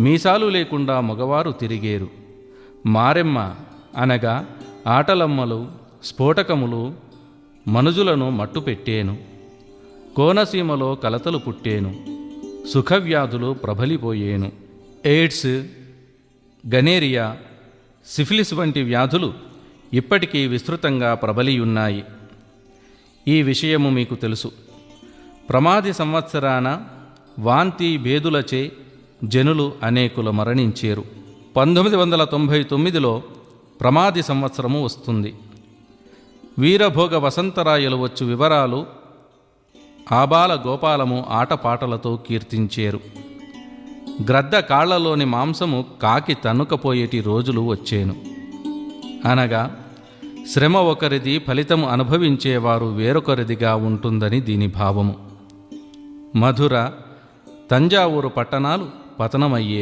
మీసాలు లేకుండా మగవారు తిరిగేరు. మారెమ్మ అనగా ఆటలమ్మలు స్ఫోటకములు మనుజులను మట్టుపెట్టేను. కోనసీమలో కలతలు పుట్టేను. సుఖవ్యాధులు ప్రబలిపోయేను. ఎయిడ్స్ గనేరియా సిఫిలిస్ వంటి వ్యాధులు ఇప్పటికీ విస్తృతంగా ప్రబలియున్నాయి. ఈ విషయము మీకు తెలుసు. ప్రమాది సంవత్సరాన వాంతి భేదులచే జనులు అనేకులు మరణించేరు. పంతొమ్మిది వందల తొంభై తొమ్మిదిలో ప్రమాది సంవత్సరము వస్తుంది. వీరభోగ వసంతరాయలు వచ్చు వివరాలు ఆబాల గోపాలము ఆటపాటలతో కీర్తించేరు. గ్రద్ద కాళ్ళలోని మాంసము కాకి తన్నుకపోయేటి రోజులు వచ్చేను. అనగా శ్రమ ఒకరిది ఫలితము అనుభవించేవారు వేరొకరిదిగా ఉంటుందని దీని భావము. మధుర తంజావూరు పట్టణాలు పతనమయ్యే